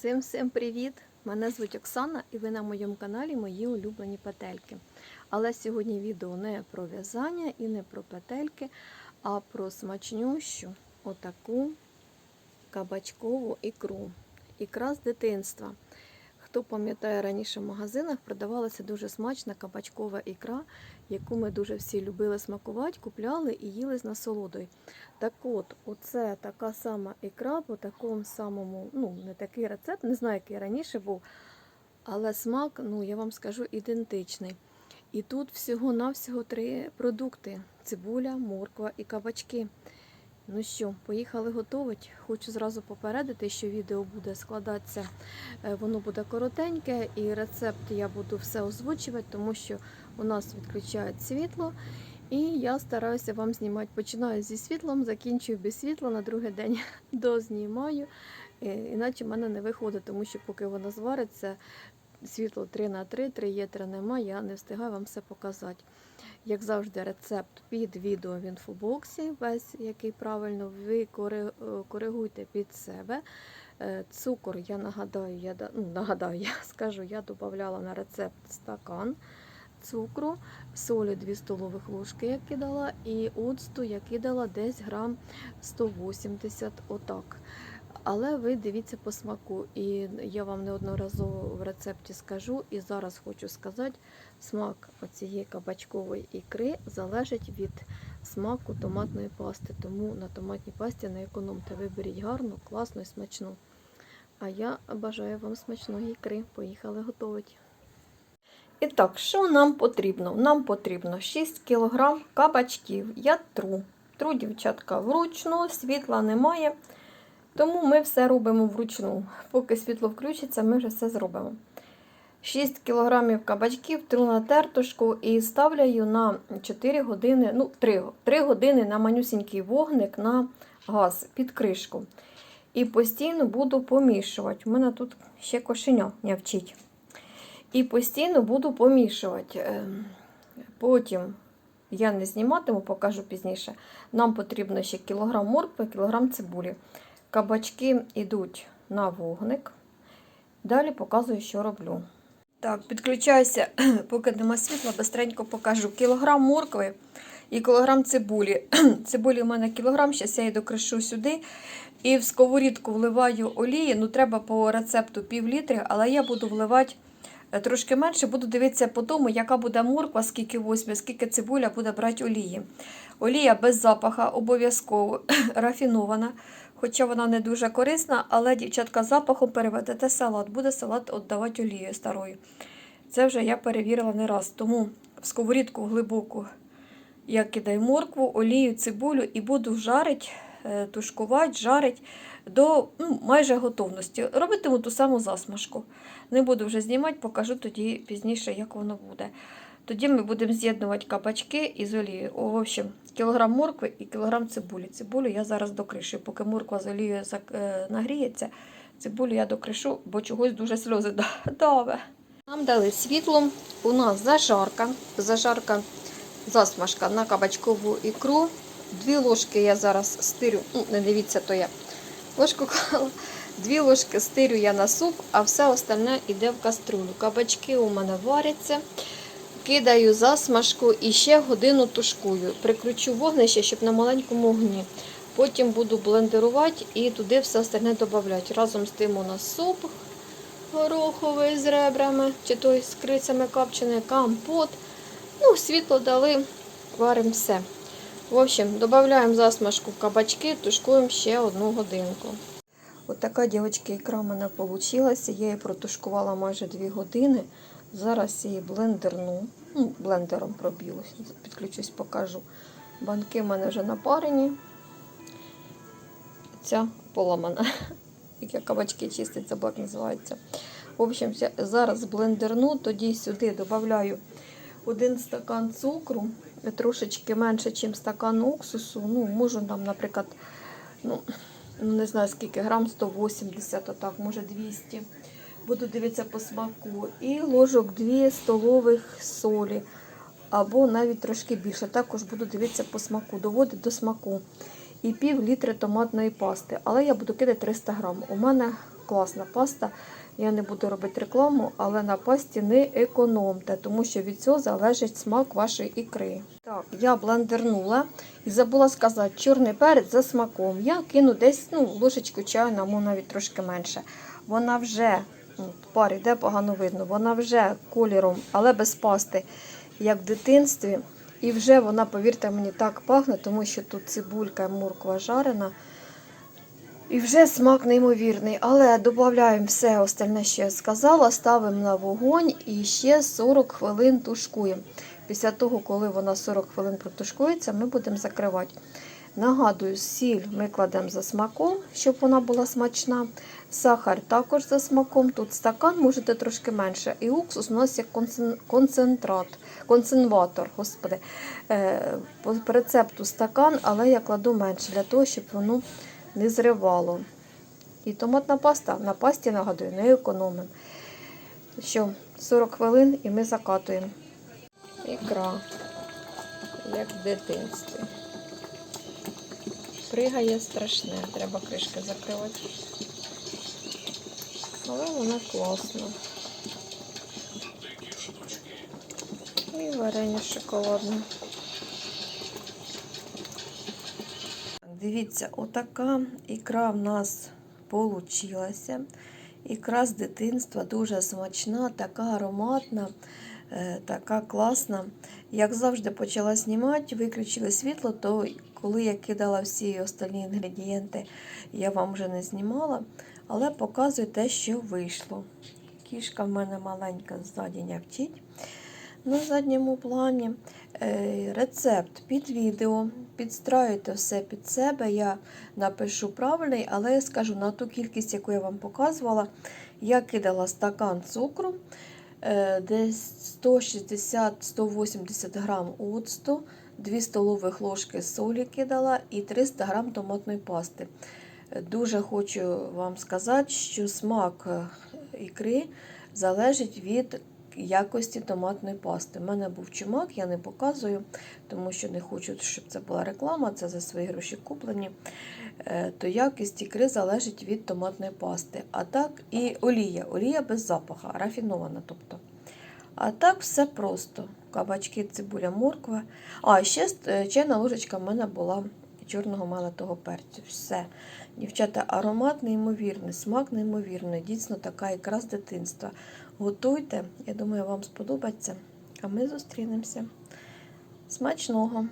Всім всім привіт! Мене звуть Оксана і ви на моєму каналі Мої улюблені петельки. Але сьогодні відео не про в'язання і не про петельки, а про смачнющу отаку кабачкову ікру. Ікра з дитинства. Хто пам'ятає, раніше в магазинах продавалася дуже смачна кабачкова ікра, яку ми дуже всі любили смакувати, купляли і їли з насолодою. Так от, оце така сама ікра по такому самому, ну, не такий рецепт, не знаю, який раніше був, але смак, ну, я вам скажу, ідентичний. І тут всього-навсього три продукти: цибуля, морква і кабачки. Ну що, поїхали готувати. Хочу зразу попередити, що відео буде складатися, е, воно буде коротеньке, і рецепт я буду все озвучувати, тому що у нас відключають світло. І я стараюся вам знімати. Починаю зі світлом, закінчую без світла на другий день дознімаю. Е, Іначе в мене не виходить, тому що поки воно звариться, світло 3 на 3, 3 є, 3 немає, я не встигаю вам все показати. Як завжди, рецепт під відео в інфобоксі, весь який правильно, ви е, коригуйте під себе. Е, Цукор, я нагадаю, я, ну, нагадаю, я скажу, я додавала на рецепт стакан цукру, солі 2 столових ложки я кидала, і оцту я кидала десь грам 180 отак. Але ви дивіться по смаку, і я вам неодноразово в рецепті скажу, і зараз хочу сказати, смак оцієї кабачкової ікри залежить від смаку томатної пасти. Тому на томатній пасті не економте, виберіть гарну, класну і смачну. А я бажаю вам смачної ікри. Поїхали готувати. І так, що нам потрібно? Нам потрібно 6 кг кабачків. Я тру. Тру, дівчатка, вручну, світла немає. Тому ми все робимо вручну. Поки світло включиться, ми вже все зробимо. 6 кг кабачків тру на тертушку і ставляю на 4 години, ну 3, 3 години на манюсінький вогник на газ під кришку. І постійно буду помішувати. У мене тут ще кошеня не вчить. І постійно буду помішувати. Ем, Потім я не зніматиму, покажу пізніше. Нам потрібно ще кілограм моркви, кілограм цибулі. Кабачки йдуть на вогник. Далі показую, що роблю. Так, підключаюся, поки нема світла, бистренько покажу. Кілограм моркви і кілограм цибулі. Цибулі у мене кілограм, зараз я її докришу сюди. І в сковорідку вливаю олії. Ну, треба по рецепту пів літри, але я буду вливати трошки менше. Буду дивитися по тому, яка буде морква, скільки возьме, скільки цибуля буде брати олії. Олія без запаха, обов'язково рафінована. Хоча вона не дуже корисна, але дівчатка запахом переведете салат. Буде салат віддавати олією старою. Це вже я перевірила не раз. Тому в сковорідку глибоку я кидаю моркву, олію, цибулю і буду жарити, е, тушкувати, жарити до ну, майже готовності. Робитиму ту саму засмажку. Не буду вже знімати, покажу тоді пізніше, як воно буде. Тоді ми будемо з'єднувати кабачки із олією. В общем, кілограм моркви і кілограм цибулі. Цибулю я зараз докришу. Поки морква з олією е, нагріється, цибулю я докришу, бо чогось дуже сльози даве. Нам дали світло. У нас зажарка. Зажарка, засмажка на кабачкову ікру. Дві ложки я зараз стирю. Ну, не дивіться, то я ложку клала. Дві ложки стирю я на суп, а все остальне йде в каструлю. Кабачки у мене варяться. Кидаю засмажку і ще годину тушкую. Прикручу вогнище, щоб на маленькому огні. Потім буду блендерувати і туди все остальне додавати. Разом з тим у нас суп гороховий з ребрами, чи той з крицями копчений, компот. Ну, світло дали, варимо все. В общем, додаємо засмажку кабачки, тушкуємо ще одну годинку. Ось така, дівчатки, ікра в мене вийшла. Я її протушкувала майже 2 години. Зараз її блендерну. Ну, блендером проб'ю. Підключусь, покажу. Банки в мене вже напарені. Ця поламана. Як я кабачки чистить, забув, як називається. В общем, зараз блендерну, тоді сюди додаю один стакан цукру, трошечки менше, ніж стакан уксусу. Ну, можу там, наприклад, ну, ну, не знаю скільки грам, 180, отак, може 200. Буду дивитися по смаку. І ложок 2 столових солі. Або навіть трошки більше. Також буду дивитися по смаку, доводити до смаку. І пів літри томатної пасти. Але я буду кидати 300 грам. У мене класна паста. Я не буду робити рекламу, але на пасті не економте, тому що від цього залежить смак вашої ікри. Так, я блендернула і забула сказати, чорний перець за смаком. Я кину десь ну, ложечку чаю, або навіть трошки менше. Вона вже, ну, пар йде погано видно, вона вже кольором, але без пасти, як в дитинстві. І вже вона, повірте мені, так пахне, тому що тут цибулька, морква жарена. І вже смак неймовірний. Але додаємо все остальне, що я сказала, ставимо на вогонь і ще 40 хвилин тушкуємо. Після того, коли вона 40 хвилин протушкується, ми будемо закривати. Нагадую, сіль ми кладемо за смаком, щоб вона була смачна. Сахар також за смаком. Тут стакан, можете трошки менше. І уксус у нас як концен- концентрат, консерватор, господи. Е, По рецепту стакан, але я кладу менше для того, щоб воно не зривало. І томатна паста на пасті, нагадую, не економимо. Що, 40 хвилин і ми закатуємо. Ікра, як в дитинстві. Пригає страшне, треба кришки закривати. Але вона класна. І варення шоколадне. Дивіться, отака ікра в нас получилася. Ікра з дитинства дуже смачна, така ароматна, е, така класна. Як завжди почала знімати, виключили світло, то коли я кидала всі остальні інгредієнти, я вам вже не знімала, але показую те, що вийшло. Кішка в мене маленька ззаді нявчить. На задньому плані е, рецепт під відео. Підстраюйте все під себе. Я напишу правильний, але я скажу на ту кількість, яку я вам показувала, я кидала стакан цукру, е, десь 160-180 грам оцту, 2 столових ложки солі кидала і 300 грам томатної пасти. Дуже хочу вам сказати, що смак е, ікри залежить від якості томатної пасти. У мене був чумак, я не показую, тому що не хочу, щоб це була реклама, це за свої гроші куплені. Е, То якість ікри залежить від томатної пасти. А так і олія. Олія без запаха, рафінована. тобто. А так все просто. Кабачки, цибуля, морква. А, ще е, чайна ложечка в мене була чорного молотого перцю. Все. Дівчата, аромат неймовірний, смак неймовірний. Дійсно, така ікра з дитинства. Готуйте, я думаю, вам сподобається. А ми зустрінемося. Смачного!